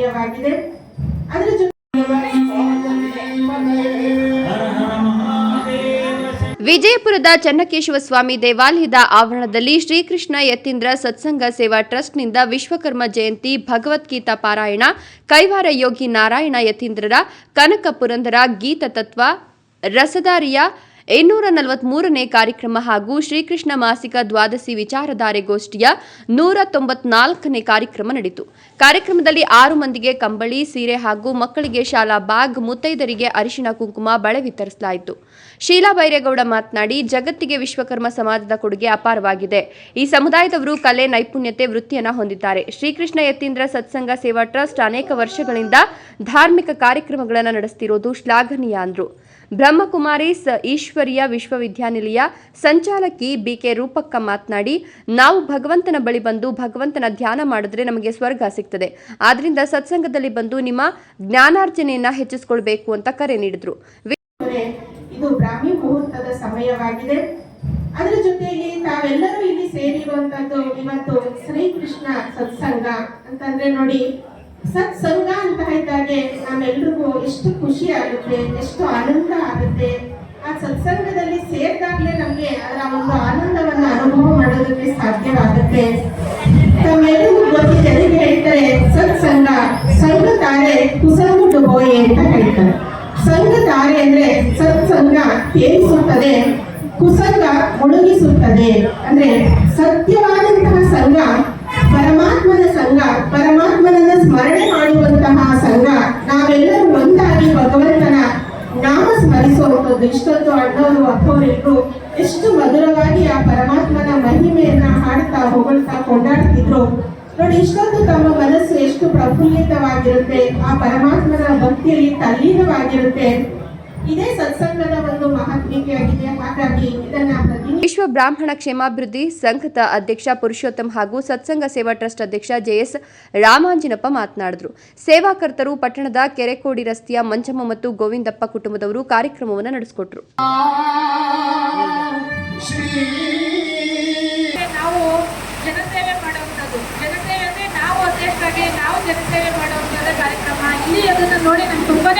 ಕಾರ್ಯವಾಗಿದೆ ಅದರ ವಿಜಯಪುರದ ಚನ್ನಕೇಶವ ಸ್ವಾಮಿ ದೇವಾಲಯದ ಆವರಣದಲ್ಲಿ ಶ್ರೀಕೃಷ್ಣ ಯತೀಂದ್ರ ಸತ್ಸಂಗ ಸೇವಾ ಟ್ರಸ್ಟ್ನಿಂದ ವಿಶ್ವಕರ್ಮ ಜಯಂತಿ, ಭಗವದ್ಗೀತಾ ಪಾರಾಯಣ, ಕೈವಾರ ಯೋಗಿ ನಾರಾಯಣ ಯತೀಂದ್ರರ ಕನಕ ಪುರಂದರ ಗೀತ ತತ್ವ, ರಸದಾರಿಯ ಇನ್ನೂರ ನಲವತ್ಮೂರನೇ ಕಾರ್ಯಕ್ರಮ ಹಾಗೂ ಶ್ರೀಕೃಷ್ಣ ಮಾಸಿಕ ದ್ವಾದಶಿ ವಿಚಾರಧಾರೆ ಗೋಷ್ಠಿಯ ನೂರ ತೊಂಬತ್ನಾಲ್ಕನೇ ಕಾರ್ಯಕ್ರಮ ನಡೆಯಿತು. ಕಾರ್ಯಕ್ರಮದಲ್ಲಿ ಆರು ಮಂದಿಗೆ ಕಂಬಳಿ, ಸೀರೆ ಹಾಗೂ ಮಕ್ಕಳಿಗೆ ಶಾಲಾ ಬ್ಯಾಗ್, ಮುತ್ತೈದರಿಗೆ ಅರಿಶಿಣ ಕುಂಕುಮ, ಬಳೆ ವಿತರಿಸಲಾಯಿತು. ಶೀಲಾ ಬೈರೇಗೌಡ ಮಾತನಾಡಿ, ಜಗತ್ತಿಗೆ ವಿಶ್ವಕರ್ಮ ಸಮಾಜದ ಕೊಡುಗೆ ಅಪಾರವಾಗಿದೆ. ಈ ಸಮುದಾಯದವರು ಕಲೆ, ನೈಪುಣ್ಯತೆ, ವೃತ್ತಿಯನ್ನು ಹೊಂದಿದ್ದಾರೆ. ಶ್ರೀಕೃಷ್ಣ ಯತೀಂದ್ರ ಸತ್ಸಂಗ ಸೇವಾ ಟ್ರಸ್ಟ್ ಅನೇಕ ವರ್ಷಗಳಿಂದ ಧಾರ್ಮಿಕ ಕಾರ್ಯಕ್ರಮಗಳನ್ನು ನಡೆಸುತ್ತಿರುವುದು ಶ್ಲಾಘನೀಯ ಅಂದರು. ಬ್ರಹ್ಮಕುಮಾರೀಸ್ ಈಶ್ವರಿಯ ವಿಶ್ವವಿದ್ಯಾನಿಲಯ ಸಂಚಾಲಕಿ ಬಿಕೆ ರೂಪಕ್ಕ ಮಾತನಾಡಿ, ನಾವು ಭಗವಂತನ ಬಳಿ ಬಂದು ಭಗವಂತನ ಧ್ಯಾನ ಮಾಡಿದ್ರೆ ನಮಗೆ ಸ್ವರ್ಗ ಸಿಗ್ತದೆ. ಆದ್ರಿಂದ ಸತ್ಸಂಗದಲ್ಲಿ ಬಂದು ನಿಮ್ಮ ಜ್ಞಾನಾರ್ಜನೆಯನ್ನ ಹೆಚ್ಚಿಸಿಕೊಳ್ಬೇಕು ಅಂತ ಕರೆ ನೀಡಿದ್ರು. ಇದು ಬ್ರಾಹ್ಮಿ ಮುಹೂರ್ತದ ಸಮಯವಾಗಿದೆ. ಅದರ ಜೊತೆಗೆ ತಾವೆಲ್ಲರೂ ಇಲ್ಲಿ ಸೇರಿರುವಂತದ್ದು ಇವತ್ತು ಶ್ರೀಕೃಷ್ಣ ಸತ್ಸಂಗ ಅಂತಂದ್ರೆ ನೋಡಿ ಸತ್ಸಂಗ ಅಂತ ಇದ್ದಾಗೆ ನಾವೆಲ್ರಿಗೂ ಎಷ್ಟು ಖುಷಿ ಆಗುತ್ತೆ, ಎಷ್ಟು ಆನಂದ ಆಗುತ್ತೆ. ಆ ಸತ್ಸಂಗದಲ್ಲಿ ಸೇರಿದಾಗಲೇ ನಮ್ಗೆ ಅದರ ಒಂದು ಆನಂದವನ್ನ ಅನುಭವ ಮಾಡೋದಕ್ಕೆ ಸಾಧ್ಯವಾಗುತ್ತೆ. ತಮ್ಮೆಲ್ಲರಿಗೂ ಬಗ್ಗೆ ಜನರಿಗೆ ಹೇಳ್ತಾರೆ ಸತ್ಸಂಗ ಸಂಘ ತಾರೆ ಕುಸಂಗುಟ್ಟು ಬೋಯೆ ಅಂತ ಹೇಳ್ತಾರೆ. ಸಂಘ ತಾರೆ ಅಂದ್ರೆ ಸತ್ಸಂಗ ತೇರಿಸುತ್ತದೆ, ಕುಸಂಗ ಮುಳುಗಿಸುತ್ತದೆ. ಅಂದ್ರೆ ಸತ್ಯವಾದಂತಹ ಸಂಘ ಪರಮಾತ್ಮನ ಇಷ್ಟೊತ್ತು ಅಣ್ಣವರು ಅಪ್ಪವರೆಲ್ಲರೂ ಎಷ್ಟು ಮಧುರವಾಗಿ ಆ ಪರಮಾತ್ಮನ ಮಹಿಮೆಯನ್ನ ಹಾಡ್ತಾ ಹೊಗಳ್ತಾ ಕೊಂಡಾಡ್ತಿದ್ರು. ನೋಡಿ, ಇಷ್ಟೊಂದು ತಮ್ಮ ಮನಸ್ಸು ಎಷ್ಟು ಪ್ರಫುಲ್ಲಿತವಾಗಿರುತ್ತೆ, ಆ ಪರಮಾತ್ಮನ ಭಕ್ತಿಯಲ್ಲಿ ತಲ್ಲೀನವಾಗಿರುತ್ತೆ. ಇದೇ ಸತ್ಸಂಗದ ಒಂದು ಮಹತ್ವಿಕೆಯಾಗಿದೆ ಹಾಗಾಗಿ ಇದನ್ನ ವಿಶ್ವ ಬ್ರಾಹ್ಮಣ ಕ್ಷೇಮಾಭಿವೃದ್ಧಿ ಸಂಘದ ಅಧ್ಯಕ್ಷ ಪುರುಷೋತ್ತಮ್ ಹಾಗೂ ಸತ್ಸಂಗ ಸೇವಾ ಟ್ರಸ್ಟ್ ಅಧ್ಯಕ್ಷ ಜೆಎಸ್ ರಾಮಾಂಜಿನಪ್ಪ ಮಾತನಾಡಿದರು. ಸೇವಾಕರ್ತರು ಪಟ್ಟಣದ ಕೆರೆಕೋಡಿ ರಸ್ತೆಯ ಮಂಜಮ್ಮ ಮತ್ತು ಗೋವಿಂದಪ್ಪ ಕುಟುಂಬದವರು ಕಾರ್ಯಕ್ರಮವನ್ನು ನಡೆಸಿಕೊಟ್ರು. ಕಾರ್ಯಕ್ರಮ. ಇಲ್ಲಿ ಅದನ್ನು ನೋಡಿ ನಂಗೆ ತುಂಬಾನೇ